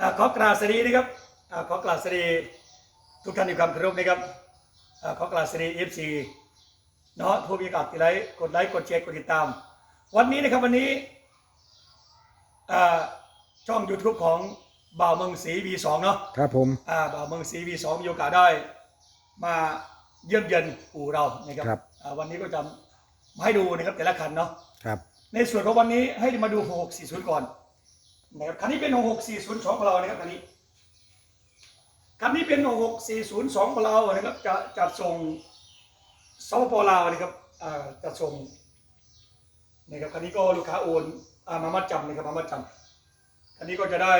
อ่าขอกราบสวัสดีนะครับอ่าขอกราบสวัสดีทุกท่านอยู่ความเคารพนะครับอ่าขอกราบสวัสดีเอฟซีเนาะผู้มีโอกาสติดไลค์กดไลค์กดแชร์กดติดตาม วันนี้นะครับวันนี้อ่าช่อง YouTube ของบ่าวเมืองศรี V2 เนาะครับผมอ่าบ่าวเมืองศรี V2 มีโอกาสได้ มาเยี่ยมเยียนอู่เรานะครับครับอ่าวันนี้ก็จะมาให้ดูนะครับแต่ละคันเนาะครับในส่วนของวันนี้ให้มาดู6640 ก่อน นะครับคันนี้เป็น 6640ของเรานะครับคันนี้คันนี้เป็น 6640ของเรานะครับจะจัดส่งสปปลาวนะครับอ่าจัดส่งนะครับคันนี้ก็ลูกค้าโอนอ่ามามัดจำนะครับมามัดจำคันนี้ก็จะได้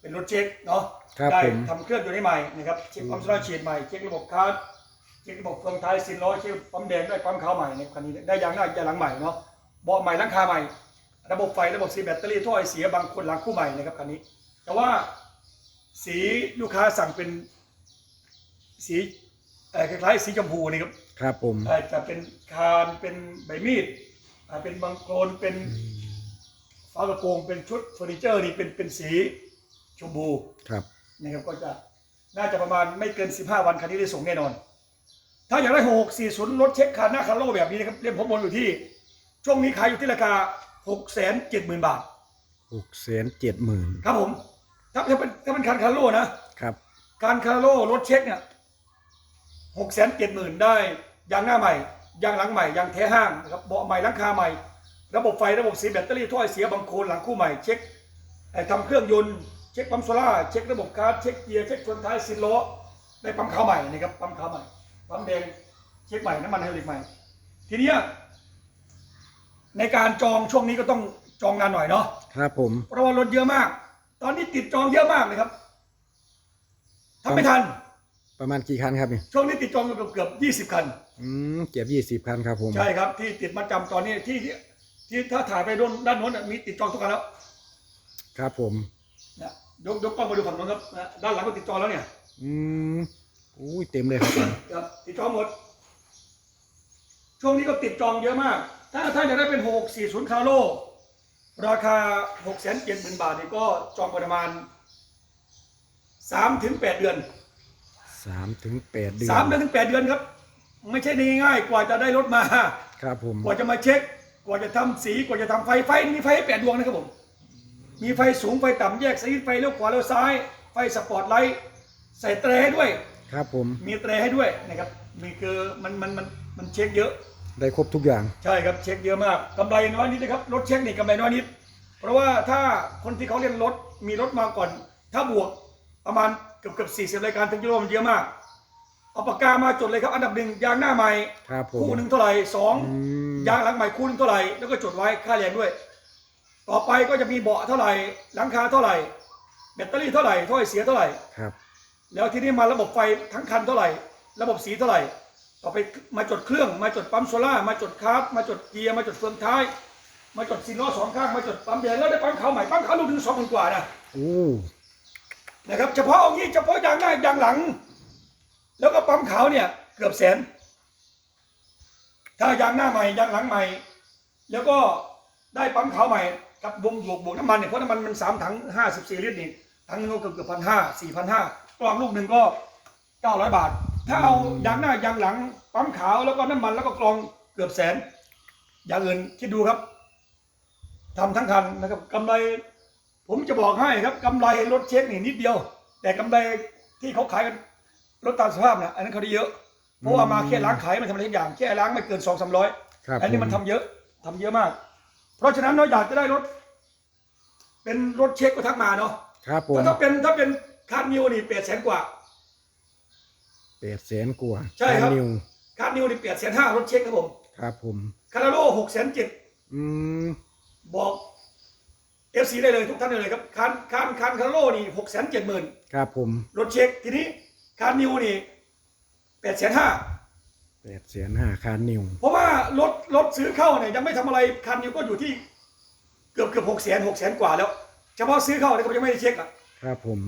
เป็นรถเช็คเนาะครับได้ผมทำเครื่องยนต์ให้ใหม่นะครับเช็คความสะดวกฉีดใหม่เช็คระบบคาร์ดเช็คระบบเฟืองท้ายซินล้อเช็คปั๊มแดงได้ปั๊มขาวใหม่ในคันนี้ได้ยางหน้ายางหลังใหม่เนาะเบาะใหม่หลังคาใหม่ ระบบไฟระบบสีแบตเตอรี่ท่อไอเสียบางคนหลังคู่ใหม่นะครับคันนี้ แต่ว่าสีลูกค้าสั่งเป็นสีเอ่อคล้ายๆสีชมพูนี่ครับครับผมเอ่อจะเป็นคานเป็นใบมีดอ่าเป็นบางโคลนเป็นฝากระโปรงเป็นชุดเฟอร์นิเจอร์นี่เป็นเป็นสีชมพูครับนะครับก็จะน่าจะประมาณไม่เกิน 15 วันคันนี้ได้ส่งแน่นอน ถ้าอยากได้6 4 0รถเช็คคาร์หน้าคาร์โลแบบนี้นะครับเล่มผมบนอยู่ที่ ช่วงนี้ขายอยู่ที่ราคา 6 7 0 0 0 0บาท หกแสนเจ็ดหมื่นครับผม ถ้าถ้าเป็นถ้าเป็นคันคาร์โลนะ ครับ การคาร์โลรถเช็คเนี่ยหกแสนเจ็ดหมื่นได้ยางหน้าใหม่ยางหลังใหม่ยางแท้ห้างนะครับเบาะใหม่หลังคาใหม่ ระบบไฟระบบสีแบตเตอรี่ถ้อยเสียบางโคลนหลังคู่ใหม่เช็คไอ้ทำเครื่องยนต์เช็คปั๊มโซล่าร์เช็คระบบคาร์ดเช็คเกียร์เช็คชนท้ายซินล้อได้ปั๊มขาวใหม่นะครับปั๊มขาวใหม่ปั๊มแดงเช็คใหม่น้ำมันไฮดรอลิกใหม่ ทีเนี้ย ในการจองช่วงนี้ก็ต้องจองนานหน่อยเนาะครับผม เพราะว่ารถเยอะมาก ตอนนี้ติดจองเยอะมากเลยครับทำไม่ทัน ประมาณกี่คันครับนี่ช่วงนี้ติดจองเกือบเกือบยี่สิบคัน อืมเก็บยี่สิบคันครับผมใช่ครับ ที่ติดมาจำตอนนี้ที่ที่ที่ถ้าถ่ายไปด้านด้านโน้นน่ะมีติดจองทุกคันแล้ว ครับผมนะยกยกกล้องมาดูฝั่งโน้นครับนะด้านหลังก็ติดจองแล้วเนี่ย อืมอุ้ยเต็มเลยครับผมครับติดจองหมด ช่วงนี้ก็ติดจองเยอะมาก ถ้าถ้าจะได้เป็นหกสี่ศูนย์คาร์โลราคาหกแสนเจ็ดหมื่นบาทนี่ก็จองประมาณสามถึงแปดเดือนสามถึงแปดเดือนสามเดือนถึงแปดเดือนครับ ไม่ใช่ง่ายๆกว่าจะได้รถมา ครับผมกว่าจะมาเช็ค กว่าจะทำสีกว่าจะทำไฟไฟนี่มีไฟให้แปดดวงนะครับผมมีไฟสูงไฟต่ำแยกสวิตช์ไฟเลี้ยวขวาเลี้ยวซ้าย ไฟสปอตไลท์ใส่เตรให้ด้วย ครับผมมีเตรให้ด้วยนะครับมีคือมันมันมันมันเช็คเยอะ ได้ครบทุกอย่าง ใช่ครับเช็คเยอะมากกำไรน้อยนิดนะครับรถเช็คนี่กำไรน้อยนิด เพราะว่าถ้าคนที่เขาเล่นรถมีรถมาก่อน ถ้าบวกประมาณเกือบเกือบสี่สิบรายการถึงกิโลมันเยอะมาก เอาปากกามาจดเลยครับอันดับหนึ่งยางหน้าใหม่ครับผมคู่หนึ่งเท่าไหร่สองอืม ยางหลังใหม่คู่หนึงเท่าไหร่แล้วก็จดไว้ค่าแรงด้วย ต่อไปก็จะมีเบาะเท่าไหร่หลังคาเท่าไหร่ แบตเตอรี่เท่าไหร่ถ้อยเสียเท่าไหร่ ครับ แล้วทีนี้มาระบบไฟทั้งคันเท่าไหร่ ระบบสีเท่าไหร่ ต่อไปมาจดเครื่อง มาจดปั๊มโซล่าร์มาจดคาร์บมาจดเกียร์มาจดเฟืองท้าย มาจดซีนล้อสองข้างมาจดปั๊มแดงแล้วได้ปั๊มขาวใหม่ปั๊มขาวลูกถึงสองพันกว่านะโอ้นะครับ เฉพาะเอางี้เฉพาะยางหน้ายางหลัง แล้วก็ปั๊มขาวเนี่ย เกือบแสน ถ้ายางหน้าใหม่ยางหลังใหม่ แล้วก็ได้ปั๊มขาวใหม่กับบวงบวกบวกน้ำมันเนี่ยเพราะน้ำมันมันสามถังห้าสิบสี่ลิตรนี่ถังหนึงก็เกือบเกือบพันห้าสี่พันห้ากล่องลูกหนึ่งก็เก้าร้อยบาท ถ้าเอายางหน้ายางหลัง ปั๊มขาวแล้วก็น้ำมันแล้วก็กรองเกือบแสน อย่างอื่นคิดดูครับทำทั้งคันนะครับกำไร ผมจะบอกให้ครับกำไรรถเช็คนี่นิดเดียว แต่กำไรที่เขาขายกันรถตามสภาพเนี่ยอันนั้นเขาได้เยอะเพราะว่ามาแค่ล้างขายมันทำอะไรทุกอย่างแค่ล้างไม่เกินสองสามร้อยครับอันนี้มันทำเยอะทำเยอะมาก เพราะฉะนั้นเราอยากจะได้รถ เป็นรถเช็คก็ทักมาเนาะครับผมแต่ถ้าเป็นถ้าเป็นคาร์นิวนี่แปดแสนกว่า แปดแสนกว่าใช่ครับ นิวคาร์นิวนี่แปดแสนห้ารถเช็คครับผมครับผม คาราโลหกแสนเจ็ดอืมบอกเอฟซีได้เลยทุกท่านได้เลยครับคานคานคานคาราโลนี่หกแสนเจ็ดหมื่นครับผมรถเช็คทีนี้คาร์นิวนี่แปดแสนห้าแปดแสนห้าคานนิวเพราะว่ารถรถซื้อเข้าเนี่ยยังไม่ทำอะไรคาร์นิวก็อยู่ที่เกือบเกือบหกแสนหกแสนกว่าแล้ว เฉพาะซื้อเข้าเนี่ยเขายังไม่ได้เช็คอะ ครับผม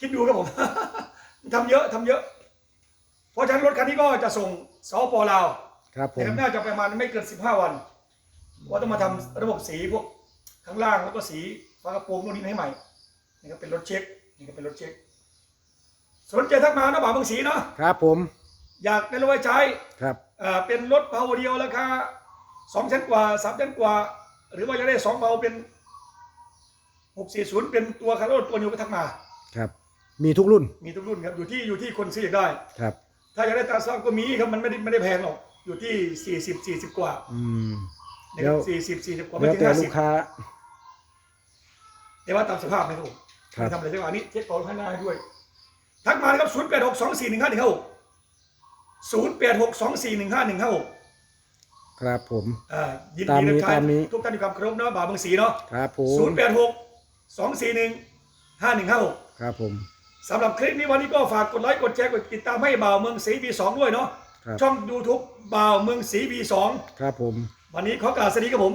คิดดูครับผม ทำเยอะทำเยอะ เพราะฉะนั้นรถคันนี้ก็จะส่งสปลาวครับผมนะครับน่าจะประมาณไม่เกิน 15 วันว่าต้องมาทำระบบสีพวกข้างล่างแล้วก็สีฝากระโปรงพวกนี้ให้ใหม่นี่ก็เป็นรถเช็คนี่ก็เป็นรถเช็ค สนใจทักมานะบ่าวบางสีเนาะครับผม อยากได้รถไว้ใช้ครับอ่าเป็นรถเผาเดียวราคาสองชั้นกว่าสามชั้นกว่า หรือว่าจะได้สองเผาเป็นหกสี่ศูนย์เป็นตัวคาร์โรตัวนิวก็ทักมา ครับ มีทุกรุ่น มีทุกรุ่นครับอยู่ที่อยู่ที่คนซื้ออยากได้ ครับ ถ้าอยากได้ตาซ้ำก็มีครับมันไม่ได้ไม่ได้แพงหรอก อยู่ที่สี่สิบสี่สิบกว่าอืมนะแล้ครัวบสี่สิบสี่สิบกว่าไม่แล้วถึงแต่ห้าลูสิบกค้า แต่ว่าตามสภาพนะครับผมครับ ไม่ทำอะไรสักอย่างนี้เช็คก่อนข้างหน้าให้ด้วย ทักมานะครับศูนย์แปดหกสองสี่หนึ่งห้าหนึ่งห้าหกศูนย์แปดหกสองสี่หนึ่งห้าหนึ่งห้าหกครับผม อ่ายินตามดีนี้นะครัตามนี้ ทุกท่านมีความเคารพนะบ่าวบางสีเนาะ ครับผศูมนย์แปดหกสองสี่หนึ่งห้าหนึ่งห้าหกครับผม สำหรับคลิปนี้วันนี้ก็ฝากกดไลค์กดแชร์กดติดตามให้บ่าวเมืองศรีบีสองด้วยเนาะครับ ช่องยูทูบบ่าวเมืองศรีบีสองครับผม วันนี้ขอกล่าวสวัสดีครับผม